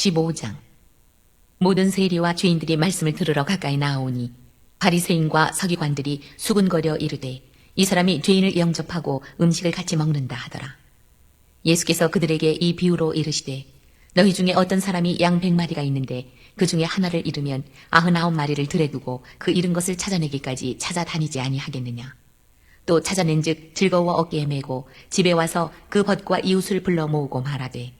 15장 모든 세리와 죄인들이 말씀을 들으러 가까이 나오니 바리새인과 서기관들이 수군거려 이르되 이 사람이 죄인을 영접하고 음식을 같이 먹는다 하더라. 예수께서 그들에게 이 비유로 이르시되 너희 중에 어떤 사람이 양 백마리가 있는데 그 중에 하나를 잃으면 아흔아홉 마리를 들여두고 그 잃은 것을 찾아내기까지 찾아다니지 아니하겠느냐. 또 찾아낸 즉 즐거워 어깨에 메고 집에 와서 그 벗과 이웃을 불러 모으고 말하되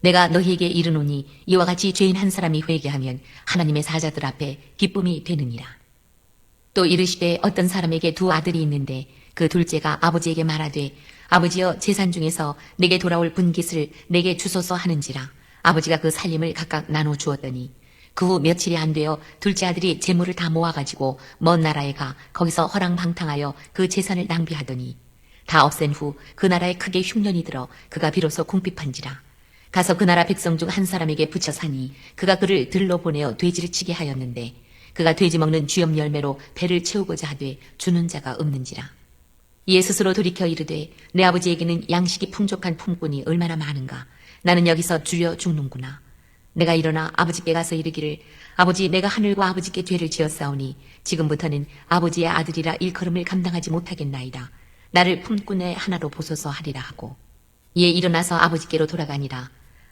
내가 너희에게 이르노니 이와 같이 죄인 한 사람이 회개하면 하나님의 사자들 앞에 기쁨이 되느니라. 또 이르시되 어떤 사람에게 두 아들이 있는데 그 둘째가 아버지에게 말하되 아버지여 재산 중에서 내게 돌아올 분깃을 내게 주소서 하는지라 아버지가 그 살림을 각각 나눠 주었더니 그 후 며칠이 안 되어 둘째 아들이 재물을 다 모아가지고 먼 나라에 가 거기서 허랑방탕하여 그 재산을 낭비하더니 다 없앤 후 그 나라에 크게 흉년이 들어 그가 비로소 궁핍한지라 가서 그 나라 백성 중 한 사람에게 붙여 사니 그가 그를 들러 보내어 돼지를 치게 하였는데 그가 돼지 먹는 쥐염 열매로 배를 채우고자 하되 주는 자가 없는지라. 이에 스스로 돌이켜 이르되 내 아버지에게는 양식이 풍족한 품꾼이 얼마나 많은가. 나는 여기서 줄여 죽는구나. 내가 일어나 아버지께 가서 이르기를 아버지 내가 하늘과 아버지께 죄를 지었사오니 지금부터는 아버지의 아들이라 일컬음을 감당하지 못하겠나이다. 나를 품꾼의 하나로 보소서 하리라 하고. 이에 일어나서 아버지께로 돌아가니라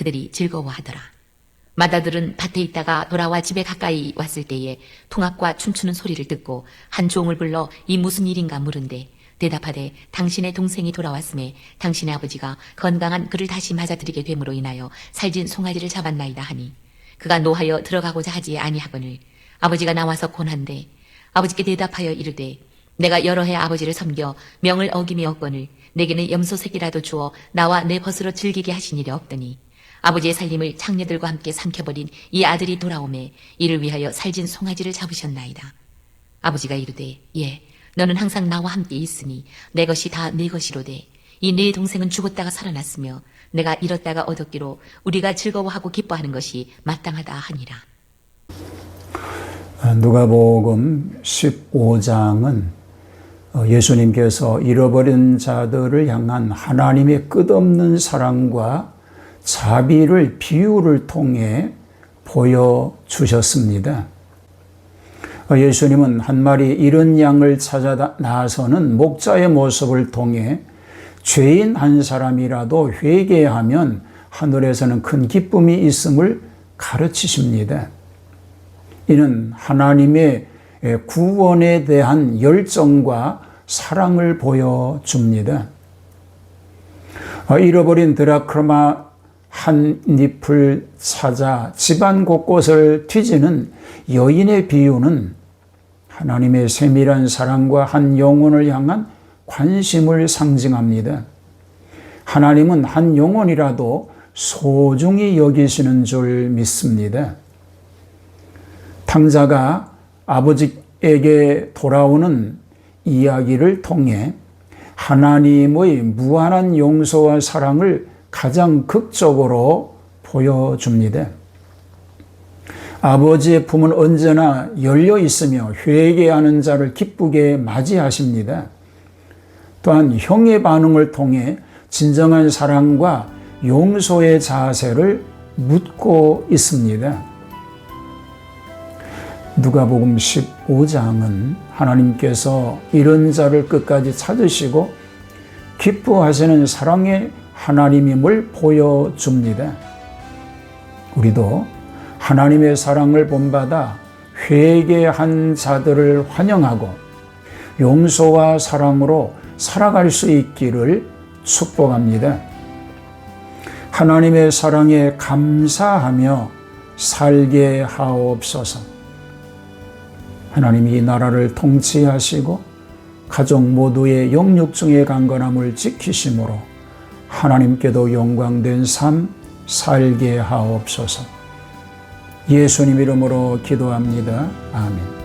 그들이 즐거워하더라. 마다들은 밭에 있다가 돌아와 집에 가까이 왔을 때에 통악과 춤추는 소리를 듣고 한 종을 불러 이 무슨 일인가 물은데 대답하되 당신의 동생이 돌아왔음에 당신의 아버지가 건강한 그를 다시 맞아들이게 됨으로 인하여 살진 송아지를 잡았나이다 하니 그가 노하여 들어가고자 하지 아니하거늘 아버지가 나와서 고난데 아버지께 대답하여 이르되 내가 여러 해 아버지를 섬겨 명을 어김이었거늘 내게는 염소새끼라도 주어 나와 내 벗으로 즐기게 하신 일이 없더니 아버지의 살림을 창녀들과 함께 삼켜버린 이 아들이 돌아오매 이를 위하여 살진 송아지를 잡으셨나이다. 아버지가 이르되 예 너는 항상 나와 함께 있으니 내 것이 다 내 것이로되 이 네 동생은 죽었다가 살아났으며 내가 잃었다가 얻었기로 우리가 즐거워하고 기뻐하는 것이 마땅하다 하니라. 누가복음 15장은 예수님께서 잃어버린 자들을 향한 하나님의 끝없는 사랑과 자비를 비유를 통해 보여주셨습니다. 예수님은 한 마리 잃은 양을 찾아 나서는 목자의 모습을 통해 죄인 한 사람이라도 회개하면 하늘에서는 큰 기쁨이 있음을 가르치십니다. 이는 하나님의 구원에 대한 열정과 사랑을 보여줍니다. 잃어버린 드라크마 한 잎을 찾아 집안 곳곳을 뒤지는 여인의 비유는 하나님의 세밀한 사랑과 한 영혼을 향한 관심을 상징합니다. 하나님은 한 영혼이라도 소중히 여기시는 줄 믿습니다. 탕자가 아버지에게 돌아오는 이야기를 통해 하나님의 무한한 용서와 사랑을 가장 극적으로 보여줍니다. 아버지의 품은 언제나 열려 있으며 회개하는 자를 기쁘게 맞이하십니다. 또한 형의 반응을 통해 진정한 사랑과 용서의 자세를 묻고 있습니다. 누가복음 15장은 하나님께서 이런 자를 끝까지 찾으시고 기뻐하시는 사랑의 하나님임을 보여줍니다. 우리도 하나님의 사랑을 본받아 회개한 자들을 환영하고 용서와 사랑으로 살아갈 수 있기를 축복합니다. 하나님의 사랑에 감사하며 살게 하옵소서. 하나님이 이 나라를 통치하시고 가족 모두의 영육 중의 강건함을 지키심으로 하나님께도 영광된 삶 살게 하옵소서. 예수님 이름으로 기도합니다. 아멘.